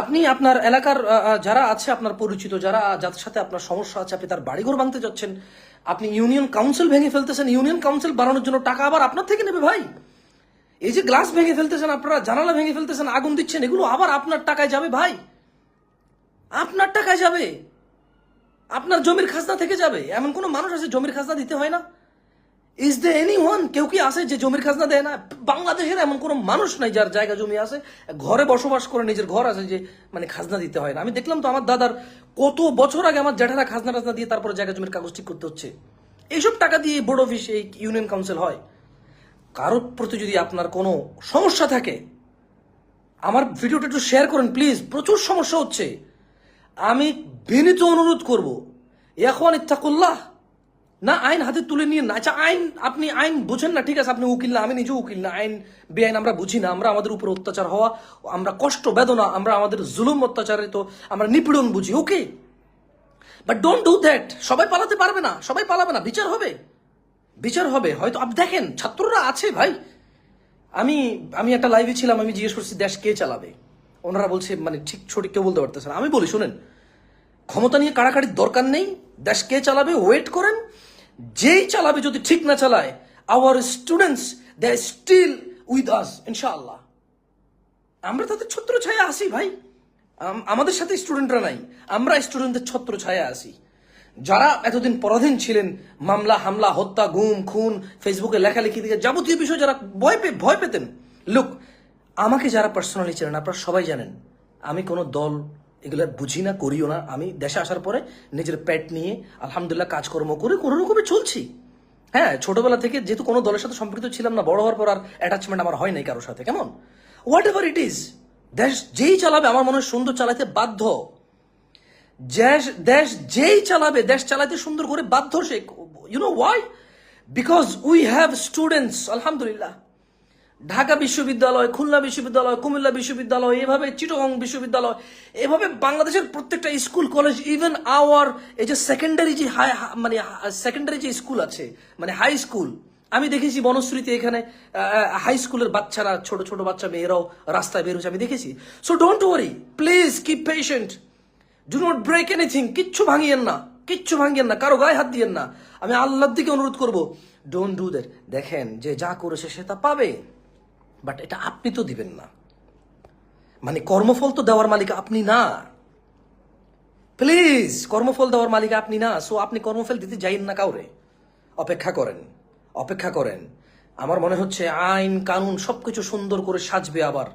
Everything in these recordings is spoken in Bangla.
আপনি আপনার এলাকার যারা আছে আপনার পরিচিত, যারা যাদের সাথে আপনার সমস্যা আছে, আপনি তার বাড়িঘর ভাঙতে যাচ্ছেন, আপনি ইউনিয়ন কাউন্সিল ভেঙে ফেলতেছেন, ইউনিয়ন কাউন্সিল বানানোর জন্য টাকা আবার আপনার থেকে নেবে ভাই। এই যে গ্লাস ভেঙে ফেলতেছেন, আপনারা জানালা ভেঙে ফেলতেছেন, আগুন দিচ্ছেন, এগুলো আবার আপনার টাকায় যাবে ভাই। আপনার টাকায় যাবে। আপনার জমির খাজনা থেকে যাবে। এমন কোনো মানুষ আছে, জমির খাজনা দিতে হয় না? ইজ দে এনি ওয়ান কেউ কি আছে যে জমির খাজনা দেয় না? বাংলাদেশের এমন কোনো মানুষ নাই যার জায়গা জমি আছে, ঘরে বসবাস করে নিজের ঘর আছে যে মানে খাজনা দিতে হয় না। আমি দেখলাম তো আমার দাদার কত বছর আগে আমার জ্যাঠারা খাজনা টাজনা দিয়ে তারপরে জায়গা জমির কাগজ ঠিক করতে হচ্ছে। এইসব টাকা দিয়ে বোর্ড অফিস, এই ইউনিয়ন কাউন্সিল হয়। কারোর প্রতি যদি আপনার কোনো সমস্যা থাকে, আমার ভিডিওটা একটু শেয়ার করেন প্লিজ প্রচুর সমস্যা হচ্ছে। আমি বিনীত অনুরোধ করব এখন ইত্তাকুল্লাহ না, আইন হাতে তুলে নিয়ে না। আচ্ছা আইন আপনি আইন বুঝেন না, ঠিক আছে, আপনি উকিল না, আমি নিজেও উকিল না। আইন, বেআইন আমরা বুঝি না, আমরা আমাদের উপর অত্যাচার হওয়া, আমরা কষ্ট, বেদনা, আমরা আমাদের জুলুম অত্যাচারিত, আমরা নিপীড়ন বুঝি, okay? But don't do that সবাই পালাতে পারবে না, সবাই পালাবে না, বিচার হবে। বিচার হবে, হয়তো আপনি দেখেন, ছাত্ররা আছে, ভাই। আমি আমি একটা লাইভে ছিলাম, আমি জিজ্ঞেস করছি, দেশ কে চালাবে? ওনারা বলছে মানে ঠিক সঠিক কেউ বলতে পারতেছে না। আমি বলি, শুনেন, ক্ষমতা নিয়ে কাড়াকাড়ির দরকার নেই, দেশ কে চালাবে ওয়েট করেন যেই চালাবে যদি ঠিক না চালায় our students they are still with us ইনশাআল্লাহ আমরা তাদের ছত্র ছায়া আসি ভাই। আমাদের সাথে স্টুডেন্টরা নাই। আমরা স্টুডেন্টদের ছত্র ছায়া আসি। যারা এতদিন পরাধীন ছিলেন, মামলা, হামলা, হত্যা, গুম, খুন ফেসবুকে লেখালেখি থেকে যাবতীয় বিষয় যারা ভয় পে ভয় পেতেন লুক আমাকে যারা পার্সোনালি চেনেন আপনারা সবাই জানেন, আমি কোনো দল এগুলো বুঝি না, করিও না। আমি দেশে আসার পরে নিজের পেট নিয়ে আলহামদুলিল্লাহ কাজকর্ম করে কোনো রকমে চলছি। হ্যাঁ ছোটবেলা থেকে যেহেতু কোনো দলের সাথে সম্পৃক্ত ছিলাম না, বড় হওয়ার পর আর অ্যাটাচমেন্ট আমার হয় নাই কারোর সাথে, কেমন? হোয়াট এভার ইট ইজ দেশ যেই চালাবে, আমার মনে হয় সুন্দর চালাতে বাধ্য। দেশ দেশ যেই চালাবে, দেশ চালাতে সুন্দর করে বাধ্য সে। You know why because we have students আলহামদুলিল্লাহ। ঢাকা বিশ্ববিদ্যালয়, খুলনা বিশ্ববিদ্যালয়, কুমিল্লা বিশ্ববিদ্যালয়, এভাবে চিটগং বিশ্ববিদ্যালয়, এভাবে বাংলাদেশের প্রত্যেকটা স্কুল, কলেজ ইভেন আওয়ার এই যে সেকেন্ডারি যে হাই মানে সেকেন্ডারি যে স্কুল আছে মানে হাই স্কুল আমি দেখেছি বনশ্রীতে এখানে হাই স্কুলের বাচ্চারা, ছোট ছোট বাচ্চা মেয়েরাও রাস্তায় বের হচ্ছে আমি দেখেছি। So don't worry please keep patient do not break anything কিচ্ছু ভাঙিয়েন না, কিচ্ছু ভাঙিয়েন না, কারও গায়ে হাত দিয়েন না। আমি আল্লাহর দিকে অনুরোধ করব ডোন্ট ডু দ্যাট দেখেন যে যা করেছে সে তা পাবে। বাট এটা আপনি তো দিবেন না। মানে কর্মফল তো দেওয়ার মালিক আপনি না। প্লিজ, কর্মফল দেওয়ার মালিক আপনি না। সো আপনি কর্মফল দিতে যাইন না কাউরে। অপেক্ষা করেন অপেক্ষা করেন। আমার মনে হচ্ছে আইন, কানুন সবকিছু সুন্দর করে সাজবে আবার,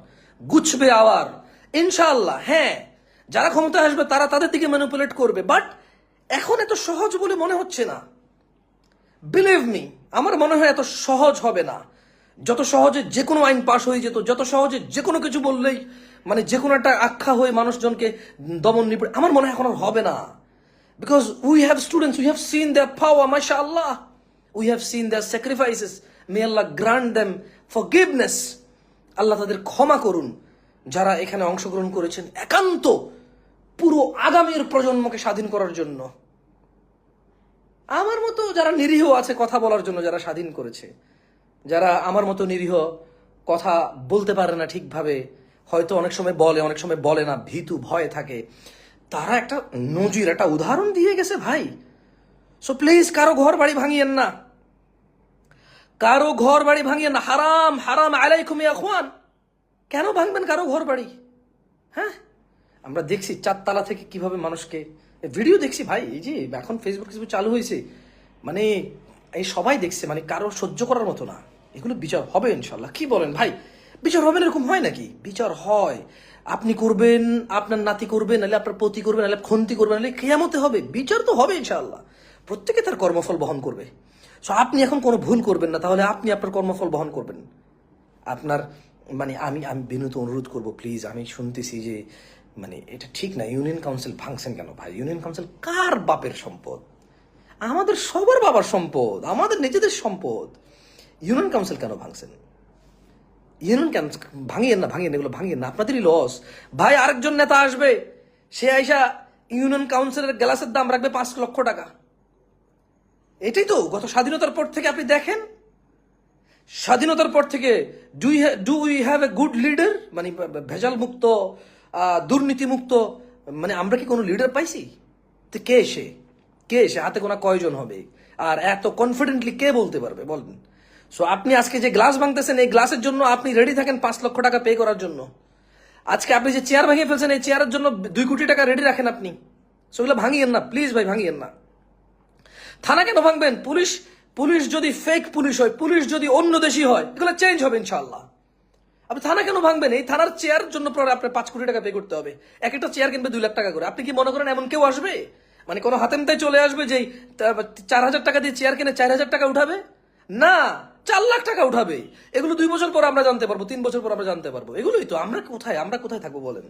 গুছবে আবার। ইনশাল্লাহ হ্যাঁ। যারা ক্ষমতায় আসবে, তারা তাদের দিকে ম্যানুপুলেট করবে। বাট এখন এত সহজ বলে মনে হচ্ছে না। বিলিভ মি আমার মনে হয় এত সহজ হবে না। যত সহজে যে কোনো আইন পাশ হয়ে যেত, যত সহজে যে কোনো কিছু বললেই মানে যে কোনো একটা আখ্যা হয়ে মানুষজনকে দমন নিপড়ে আমার মনে হয় এখন আর হবে না। Because we have students we have seen the power মাশা আল্লাহ we have seen the sacrifices may Allah grant them forgiveness আল্লাহ তাদের ক্ষমা করুন। যারা এখানে অংশগ্রহণ করেছেন একান্ত পুরো আগামীর প্রজন্মকে স্বাধীন করার জন্য। আমার মতো যারা নিরীহ আছে কথা বলার জন্য যারা স্বাধীন করেছে যারা আমার মতো নিরীহ কথা বলতে পারে না ঠিকভাবে, হয়তো অনেক সময় বলে, অনেক সময় বলে না, ভীতু ভয়ে থাকে, তারা একটা নজির, একটা উদাহরণ দিয়ে গেছে ভাই। সো প্লিজ কারও ঘর বাড়ি ভাঙিয়েন না। কারও ঘর বাড়ি ভাঙিয়েন না। হারাম হারাম আলাইকুম ইয়াখওয়ান কেন ভাঙবেন কারও ঘর বাড়ি? হ্যাঁ? আমরা দেখছি চারতলা থেকে কীভাবে মানুষকে ভিডিও দেখছি ভাই, এই যে এখন ফেসবুক ফেসবুক চালু হয়েছে। মানে এই সবাই দেখছে মানে কারও সহ্য করার মতো না। এগুলো বিচার হবে ইনশাল্লাহ। কি বলেন ভাই? বিচার হবে এরকম হয় নাকি? বিচার হয়। আপনি করবেন, আপনার নাতি করবেন নাহলে আপনার পতি করবেন নাহলে খন্তি করবেন নাহলে কেয়ামতে হবে। বিচার তো হবে ইনশাল্লাহ। প্রত্যেকে তার কর্মফল বহন করবে। সো আপনি এখন কোনো ভুল করবেন না, তাহলে আপনি আপনার কর্মফল বহন করবেন। আপনার মানে আমি আমি বিনীত অনুরোধ করব প্লিজ আমি শুনতেছি যে মানে এটা ঠিক না, ইউনিয়ন কাউন্সিল ভাঙছেন কেন ভাই? ইউনিয়ন কাউন্সিল কার বাপের সম্পদ? আমাদের সবার বাবার সম্পদ, আমাদের নিজেদের সম্পদ। ইউনিয়ন কাউন্সিল কেন ভাঙছেন? ইউনিয়ন কেন ভাঙিয়েন না ভাঙিয়েন এগুলো ভাঙিয়েন না, আপনাদেরই লস ভাই, আরেকজন নেতা আসবে, সে আইসা ইউনিয়ন কাউন্সিলের গ্লাসের দাম রাখবে পাঁচ লক্ষ টাকা। এটাই তো, গত স্বাধীনতার পর থেকে আপনি দেখেন। স্বাধীনতার পর থেকে do do we have a good leader মানে ভেজাল মুক্ত দুর্নীতিমুক্ত মানে আমরা কি কোনো লিডার পাইছি? তো কে এসে কে এসে হাতে গোনা কয়জন হবে? আর এত কনফিডেন্টলি কে বলতে পারবে? বলেন। সো আপনি আজকে যে গ্লাস ভাঙতেছেন, এই গ্লাসের জন্য আপনি রেডি থাকেন পাঁচ লক্ষ টাকা পে করার জন্য। আজকে আপনি যে চেয়ার ভাঙিয়ে ফেলছেন, এই চেয়ারের জন্য দুই কোটি টাকা রেডি রাখেন আপনি। সেগুলো ভাঙিয়েন না প্লিজ ভাই, ভাঙিয়েন না। থানা কেন ভাঙবেন? পুলিশ পুলিশ যদি ফেক পুলিশ হয়, পুলিশ যদি অন্য দেশি হয়, এগুলো চেঞ্জ হবে ইনশাল্লাহ আপনি থানা কেন ভাঙবেন? এই থানার চেয়ার জন্য পরে আপনার পাঁচ কোটি টাকা পে করতে হবে। এক একটা চেয়ার কিনবে দুই লাখ টাকা করে। আপনি কি মনে করেন এমন কেউ আসবে? মানে কোনো হাতেমতায় চলে আসবে যে চার হাজার টাকা দিয়ে চেয়ার কিনে চার হাজার টাকা উঠাবে? না, চার লাখ টাকা উঠাবে। এগুলো দুই বছর পর আমরা জানতে পারব, তিন বছর পর আমরা জানতে পারব। এগুলোই তো, আমরা কোথায় আমরা কোথায় থাকব বলেন?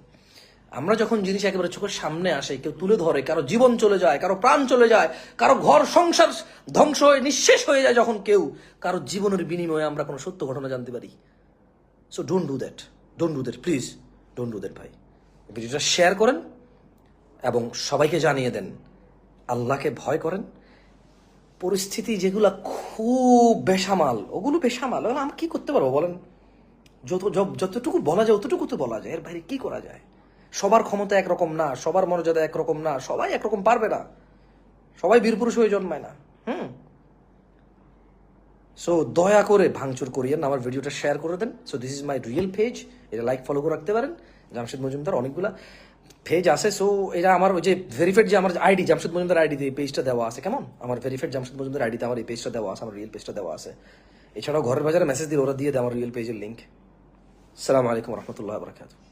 আমরা যখন জিনিস একেবারে চোখের সামনে আসে, কেউ তুলে ধরে, কারও জীবন চলে যায়, কারও প্রাণ চলে যায়, কারও ঘর, সংসার ধ্বংস হয়ে, নিঃশেষ হয়ে যায় যখন কেউ, কারও জীবনের বিনিময়ে আমরা কোনো সত্য ঘটনা জানতে পারি। So don't do that don't do that please don't do that ভাই। ভিডিওটা শেয়ার করেন এবং সবাইকে জানিয়ে দেন আল্লাহকে ভয় করেন, পরিস্থিতি যেগুলা খুব বেসামাল, ওগুলো বেসামাল। ওগুলো আমরা কি করতে পারব বলেন? যত যত- যতটুকু বলা যায় অতটুকু তো বলা যায়। এর বাইরে কি করা যায়? সবার ক্ষমতা একরকম না, সবার মর্যাদা একরকম না, সবাই একরকম পারবে না। সবাই বীরপুরুষ হয়ে জন্মায় না। হুম? সো দয়া করে ভাঙচুর করিয়েন আমার ভিডিওটা শেয়ার করে দেন। So this is my real page এটা লাইক ফলো করে রাখতে পারেন। জামশেদ মজুমদার, অনেকগুলা। পেজ আছে সো এটা আমার ওই যে ভেরিফাইড যে আমার আইডি জামশেদ মজুমদার আইডি এই পেজটা দেওয়া আছে, কেমন? আমার ভেরিফাইড জামশেদ মজুমদার আইডিতে আমার এই পেজটা দেওয়া আছে, আমার রিয়েল পেজটা দেওয়া আছে। এছাড়াও ঘরের বাজারে মেসেজ দিয়ে ওরা দিয়ে দেয় আমার রিয়েল পেজের লিঙ্ক সালাম আলাইকুম রহমতুল্লাহ বরকাত